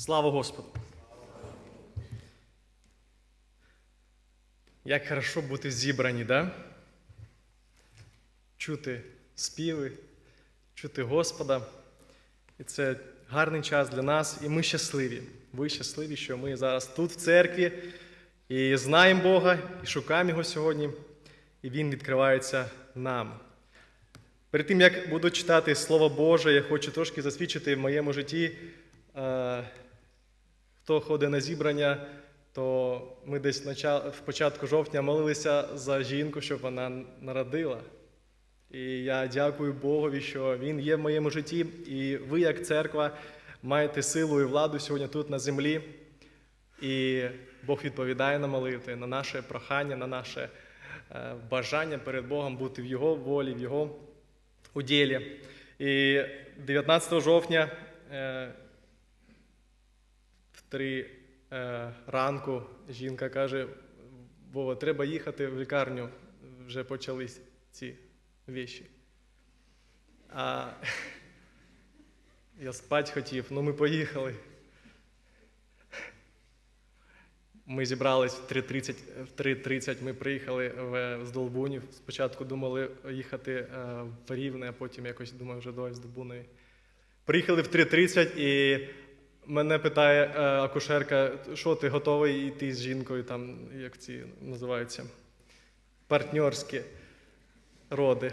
Слава Господу! Як хорошо бути зібрані, да? Чути співи, чути Господа. І це гарний час для нас, і ми щасливі. Ви щасливі, що ми зараз тут в церкві і знаємо Бога, і шукаємо Його сьогодні, і Він відкривається нам. Перед тим, як буду читати Слово Боже, я хочу трошки засвідчити в моєму житті. Е, Хто ходить на зібрання, то ми десь в початку жовтня молилися за жінку, щоб вона народила. І я дякую Богові, що Він є в моєму житті, і ви, як церква, маєте силу і владу сьогодні тут на землі. І Бог відповідає на молитви, на наше прохання, на наше е, бажання перед Богом бути в Його волі, в Його уділі. І 19 жовтня 3 е, ранку жінка каже: Вова, треба їхати в лікарню, вже почались ці віші. А я спать хотів, ну ми поїхали. Ми зібрались в 3.30, в 3.30 ми приїхали в Здолбунів. Спочатку думали їхати е, в Рівне, а потім якось думаю, вже до Здолбуної. Приїхали в 3.30 і мене питає е, акушерка, що ти готовий йти з жінкою, там, як ці називаються, партнерські роди.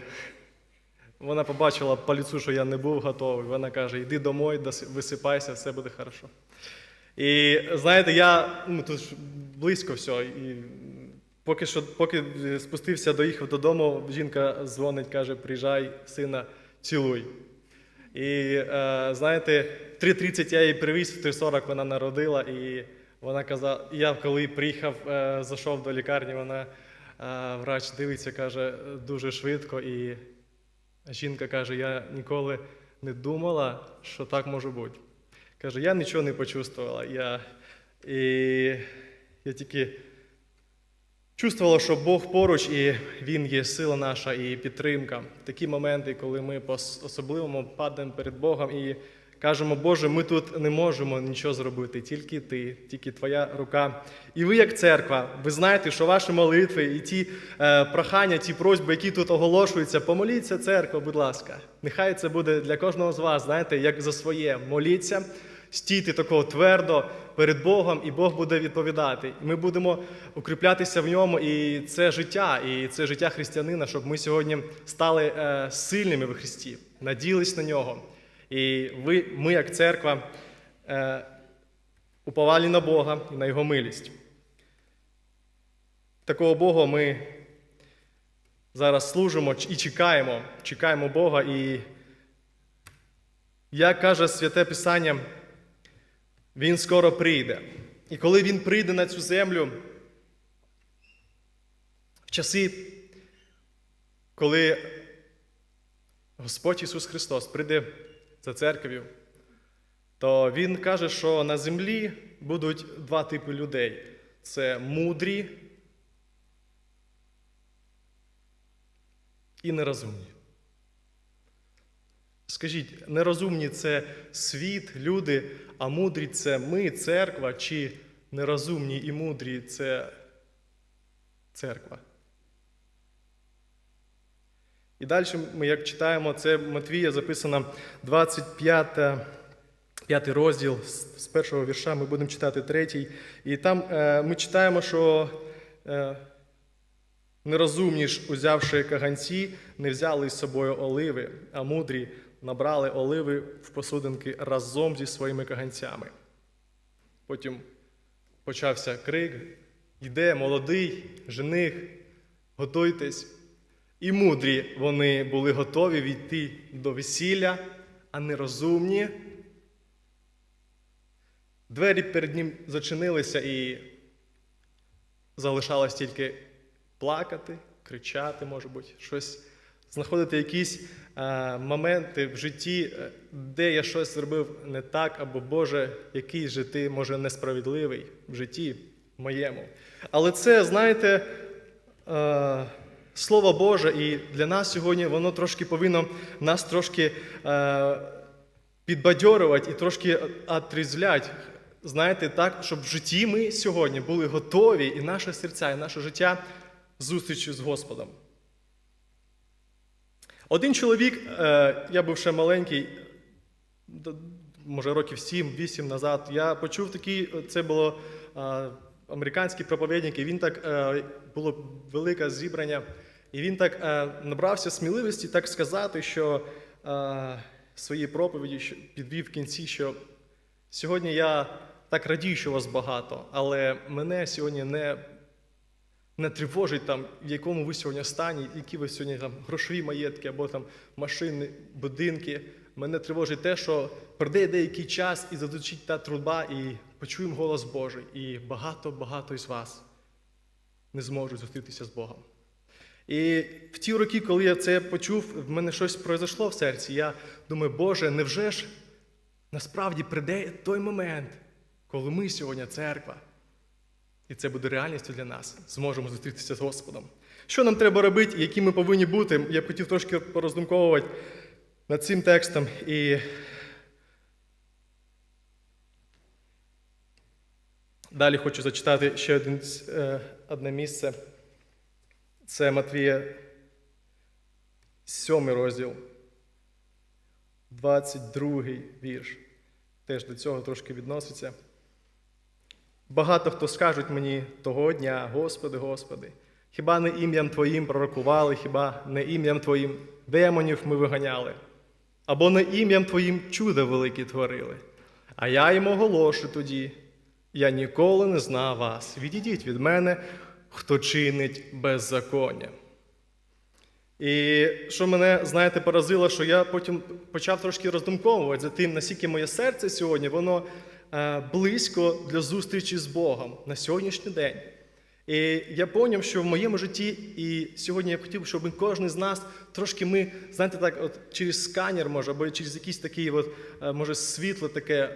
Вона побачила по лицю, що я не був готовий. Вона каже: йди домой, висипайся, все буде хорошо. І знаєте, я ну, тут близько все. І поки що, поки спустився, доїхав додому, жінка дзвонить, каже: приїжджай, сина, цілуй. І е, знаєте, 3.30 я її привіз, в 3.40 вона народила, і вона казала, я коли приїхав, е, зайшов до лікарні, вона е, врач дивиться, каже, дуже швидко. І жінка каже: я ніколи не думала, що так може бути. Каже, я нічого не почувствувала. Я, і я тільки чувствувала, що Бог поруч, і Він є сила наша і підтримка. Такі моменти, коли ми по особливому падаємо перед Богом і кажемо, Боже, ми тут не можемо нічого зробити, тільки ти, тільки Твоя рука. І ви, як церква, ви знаєте, що ваші молитви і ті е, прохання, ті просьби, які тут оголошуються, помоліться, церква, будь ласка. Нехай це буде для кожного з вас, знаєте, як за своє. Моліться, стійте такого твердо перед Богом, і Бог буде відповідати. І Ми будемо укріплятися в ньому, і це життя, і це життя християнина, щоб ми сьогодні стали е, сильними в Христі, наділись на нього. І ви, ми, як церква, е, уповали на Бога і на Його милість. Такого Бога ми зараз служимо і чекаємо, чекаємо Бога. І як каже Святе Писання, Він скоро прийде. І коли Він прийде на цю землю, в часи, коли Господь Ісус Христос прийде за церквою, то Він каже, що на землі будуть два типи людей: це мудрі і нерозумні. Скажіть, нерозумні це світ, люди, а мудрі це ми, церква, чи нерозумні і мудрі це церква? І далі ми, як читаємо, це Матвія записано 25 п'ятий розділ з з першого вірша, ми будемо читати третій. І там е, ми читаємо, що е, нерозумні ж, узявши каганці, не взяли з собою оливи, а мудрі набрали оливи в посудинки разом зі своїми каганцями. Потім почався крик: йде молодий, жених, готуйтесь. І мудрі вони були готові війти до весілля, а нерозумні. Двері перед ним зачинилися і залишалось тільки плакати, кричати, може бути, щось, знаходити якісь е, моменти в житті, е, де я щось зробив не так, або Боже, який же ти, може, несправедливий в житті моєму. Але це, знаєте, е, Слово Боже, і для нас сьогодні воно трошки повинно нас трошки е, підбадьорувати і трошки отрізвлять. знаєте, так, щоб в житті ми сьогодні були готові, і наше серця, і наше життя зустрічі з Господом. Один чоловік, е, я був ще маленький, може років 7-8 назад, я почув такий, це було е, проповідник, і він так е, було велике зібрання, і він так е, набрався сміливості так сказати, що е, своїй проповіді підвів в кінці, що сьогодні я так радію, що вас багато, але мене сьогодні не не тривожить там, в якому ви сьогодні стані, які ви сьогодні там грошові маєтки або там машини, будинки. Мене тривожить те, що прийде деякий час і задучить та труба, і почуємо голос Божий. І багато-багато із вас не зможуть зустрітися з Богом. І в ті роки, коли я це почув, в мене щось произошло в серці. Я думаю, Боже, невже ж насправді прийде той момент, коли ми сьогодні церква, і це буде реальністю для нас. Зможемо зустрітися з Господом. Що нам треба робити, які ми повинні бути? Я б хотів трошки пороздумковувати над цим текстом. І далі хочу зачитати ще один, е, одне місце. Це Матвія, 7 розділ, 22 вірш. Теж до цього трошки відноситься. Багато хто скажуть мені того дня, Господи, Господи, хіба не ім'ям Твоїм пророкували, хіба не ім'ям Твоїм демонів ми виганяли, або не ім'ям Твоїм чуда великі творили. А я їм оголошу тоді, я ніколи не знав вас. Відійдіть від мене, хто чинить беззаконня. І що мене, знаєте, поразило, що я потім почав трошки роздумковувати за тим, наскільки моє серце сьогодні, воно е, близько для зустрічі з Богом на сьогоднішній день. І я поняв, що в моєму житті, і сьогодні я хотів, щоб кожен з нас трошки ми, знаєте, так, от через сканер, може, або через якийсь такий, от, е, може, світло таке,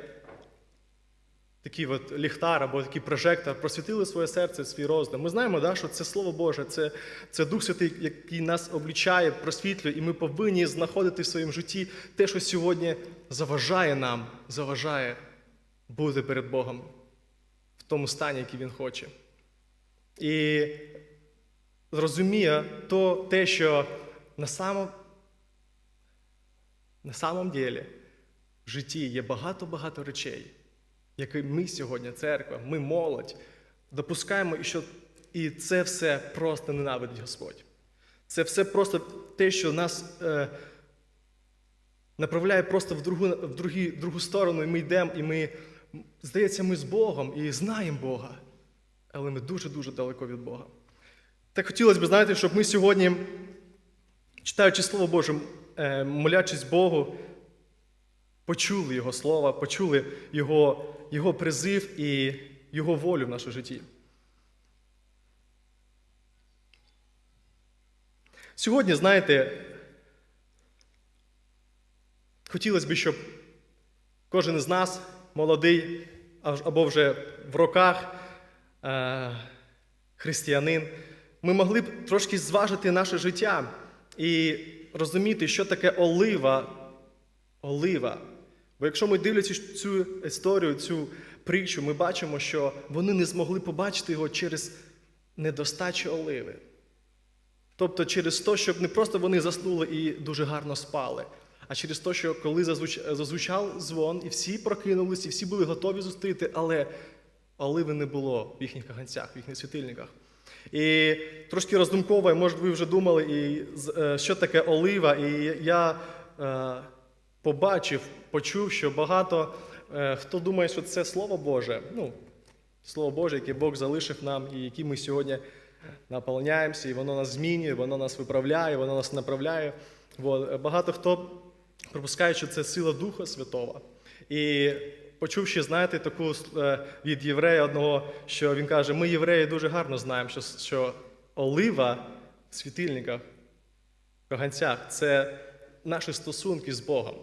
такий от ліхтар або такий прожектор, просвітили своє серце, свій роздум. Ми знаємо, да, що це Слово Боже, це, це Дух Святий, який нас облічає, просвітлює, і ми повинні знаходити в своєму житті те, що сьогодні заважає нам, заважає бути перед Богом в тому стані, який Він хоче. І розуміє то, те, що на самом, на самом ділі в житті є багато-багато речей, які ми сьогодні, церква, ми молодь, допускаємо, і що і це все просто ненавидить Господь. Це все просто те, що нас е, направляє просто в другу, в, другі, в другу сторону, і ми йдемо, і ми, здається, ми з Богом і знаємо Бога, але ми дуже-дуже далеко від Бога. Так хотілося б, знаєте, щоб ми сьогодні, читаючи Слово Боже, е, молячись Богу, почули Його Слово, почули Його, Його призив і Його волю в нашому житті. Сьогодні, знаєте, хотілося б, щоб кожен з нас, молодий або вже в роках, е, християнин, ми могли б трошки зважити наше життя і розуміти, що таке олива. Олива. Бо якщо ми дивлячись цю історію, цю притчу, ми бачимо, що вони не змогли побачити його через недостачу оливи. Тобто через те, щоб не просто вони заснули і дуже гарно спали, а через те, що коли зазвуч... зазвучав дзвон, і всі прокинулись, і всі були готові зустріти, але оливи не було в їхніх каганцях, в їхніх світильниках. І трошки роздумково, може, ви вже думали, і, е, що таке олива. І я е, побачив, почув, що багато е, хто думає, що це Слово Боже, ну, Слово Боже, яке Бог залишив нам, і яким ми сьогодні наповняємося, і воно нас змінює, воно нас виправляє, воно нас направляє. От. Багато хто пропускає, що це сила Духа Святого. І почувши, знаєте, таку е, від єврея одного, що він каже: ми, євреї, дуже гарно знаємо, що, що олива в світильниках, в каганцях це наші стосунки з Богом.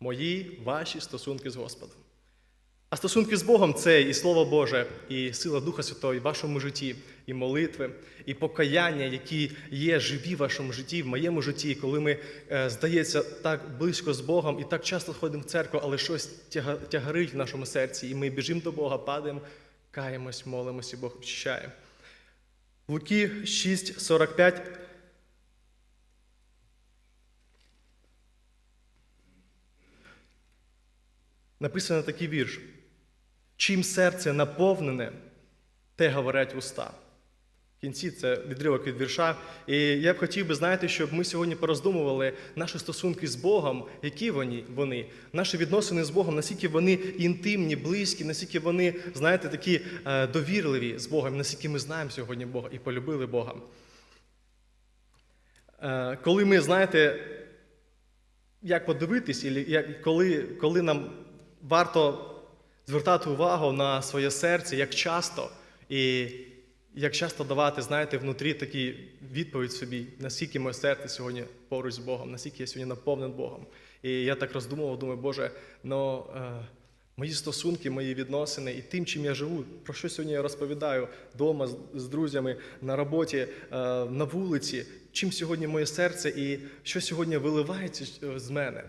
Мої, ваші стосунки з Господом. А стосунки з Богом це і Слово Боже, і сила Духа Святого в вашому житті, і молитви, і покаяння, які є живі в вашому житті, в моєму житті, коли ми, е, здається, так близько з Богом і так часто ходимо в церкву, але щось тягарить в нашому серці, і ми біжимо до Бога, падаємо, каємось, молимось, і Бог очищає. Луки 6,45. Написано такий вірш. Чим серце наповнене, те говорять уста. В кінці це відривок від вірша. І я б хотів би, знаєте, щоб ми сьогодні пороздумували наші стосунки з Богом, які вони, вони, наші відносини з Богом, наскільки вони інтимні, близькі, наскільки вони, знаєте, такі е, довірливі з Богом, наскільки ми знаємо сьогодні Бога і полюбили Бога. Е, коли ми, знаєте, як подивитись, коли, коли нам варто звертати увагу на своє серце, як часто, і як часто давати, знаєте, внутрі такі відповідь собі, наскільки моє серце сьогодні поруч з Богом, наскільки я сьогодні наповнен Богом. І я так роздумував, думаю, Боже, ну, е, мої стосунки, мої відносини і тим, чим я живу, про що сьогодні я розповідаю вдома з, друзями, на роботі, е, на вулиці, чим сьогодні моє серце і що сьогодні виливається з мене.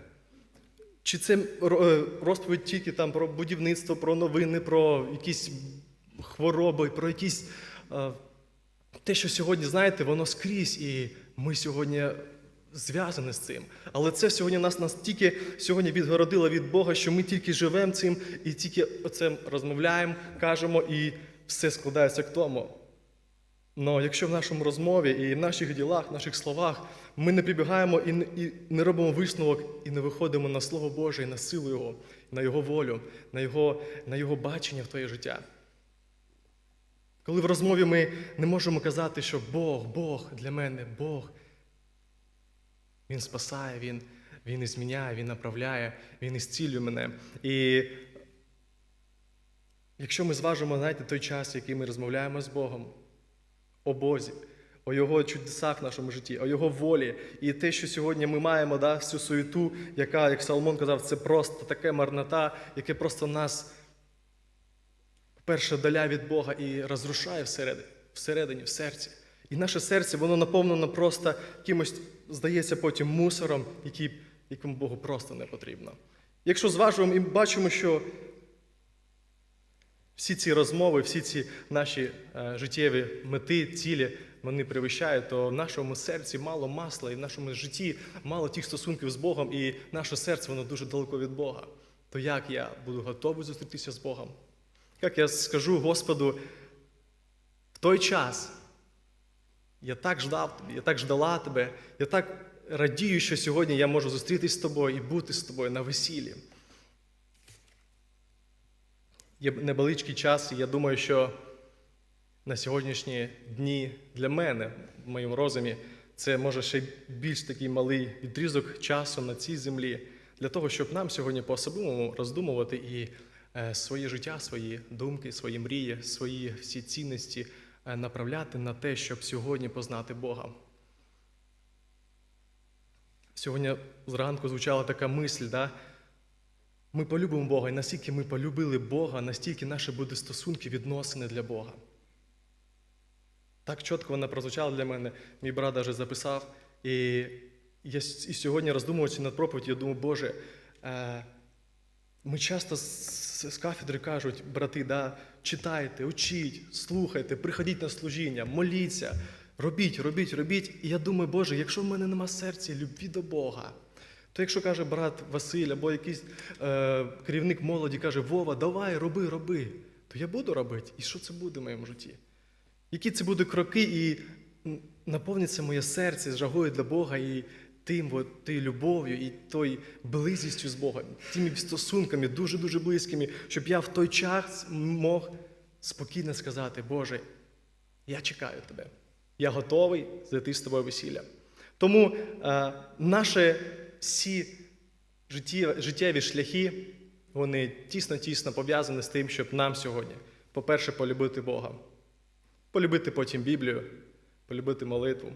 Чи це е, розповідь тільки там про будівництво, про новини, про якісь хвороби, про якісь е, те, що сьогодні, знаєте, воно скрізь, і ми сьогодні зв'язані з цим. Але це сьогодні нас настільки сьогодні відгородило від Бога, що ми тільки живемо цим і тільки оце розмовляємо, кажемо, і все складається к тому. Но якщо в нашому розмові і в наших ділах, в наших словах ми не прибігаємо і не, і робимо висновок, і не виходимо на Слово Боже, і на силу Його, на Його волю, на Його, на Його бачення в твоє життя. Коли в розмові ми не можемо казати, що Бог, Бог для мене, Бог, Він спасає, Він, він зміняє, Він направляє, Він ісцілює мене. І якщо ми зважимо, знаєте, той час, який ми розмовляємо з Богом, о Бозі, о Його чудесах в нашому житті, о Його волі. І те, що сьогодні ми маємо, да, всю суєту, яка, як Соломон казав, це просто таке марнота, яке просто нас, по-перше, даля від Бога і розрушає всередині, всередині, в серці. І наше серце, воно наповнено просто якимось, здається, потім мусором, який, якому Богу просто не потрібно. Якщо зважуємо і бачимо, що всі ці розмови, всі ці наші е, життєві мети, цілі, вони перевищають, то в нашому серці мало масла, і в нашому житті мало тих стосунків з Богом, і наше серце воно дуже далеко від Бога. То як я буду готовий зустрітися з Богом? Як я скажу Господу, в той час я так ждав тобі, я так ждала тебе, я так радію, що сьогодні я можу зустрітися з тобою і бути з тобою на весіллі. Є невеличкий час, і я думаю, що на сьогоднішні дні для мене, в моєму розумі, це може ще більш такий малий відрізок часу на цій землі, для того, щоб нам сьогодні по-особливому роздумувати і е, своє життя, свої думки, свої мрії, свої всі цінності е, направляти на те, щоб сьогодні познати Бога. Сьогодні зранку звучала така мисль, да? Ми полюбимо Бога, і настільки ми полюбили Бога, настільки наші будуть стосунки, відносини для Бога. Так чітко вона прозвучала для мене, мій брат даже записав. І я і сьогодні роздумуючи над проповіддю, я думаю, Боже, е, ми часто з, з кафедри кажуть, брати, да, читайте, учіть, слухайте, приходіть на служіння, моліться, робіть, робіть, робіть. І я думаю, Боже, якщо в мене нема серця любві до Бога, то якщо каже брат Василь або якийсь е, керівник молоді каже, Вова, давай, роби, роби, то я буду робити. І що це буде в моєму житті? Які це будуть кроки, і наповниться моє серце жагою для Бога і тим, от, тією любов'ю, і той близістю з Богом, тими стосунками дуже-дуже близькими, щоб я в той час мог спокійно сказати, Боже, я чекаю тебе. Я готовий зайти з тобою весілля. Тому е, наші всі життєві, шляхи, вони тісно-тісно пов'язані з тим, щоб нам сьогодні, по-перше, полюбити Бога, полюбити потім Біблію, полюбити молитву,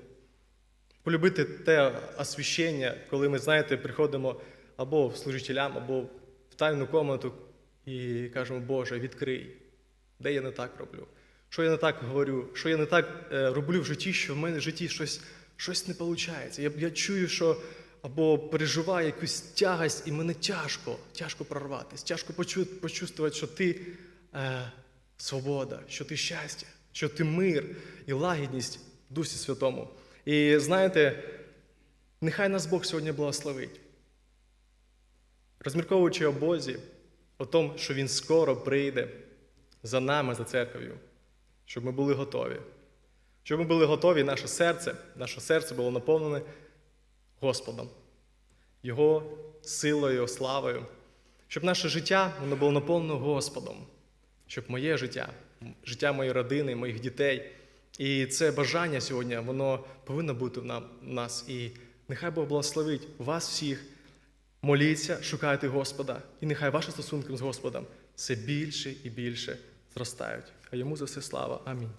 полюбити те освящення, коли ми, знаєте, приходимо або в служителям, або в тайну комнату, і кажемо, Боже, відкрий, де я не так роблю, що я не так говорю, що я не так е, роблю в житті, що в мене в житті щось, щось не виходить. Я, я чую, що або переживаю якусь тягость, і мені тяжко, тяжко прорватися, тяжко почу, почувствувати, що ти е, свобода, що ти щастя, що ти мир і лагідність в Дусі Святому. І знаєте, нехай нас Бог сьогодні благословить. Розмірковуючи о Бозі, о тому, що Він скоро прийде за нами, за церков'ю, щоб ми були готові. Щоб ми були готові, наше серце, наше серце було наповнене Господом, Його силою, славою, щоб наше життя воно було наповнено Господом, щоб моє життя, життя моєї родини, моїх дітей. І це бажання сьогодні, воно повинно бути в нас. І нехай Бог благословить вас всіх. Моліться, шукайте Господа, і нехай ваші стосунки з Господом все більше і більше зростають. А йому за все слава. Амінь.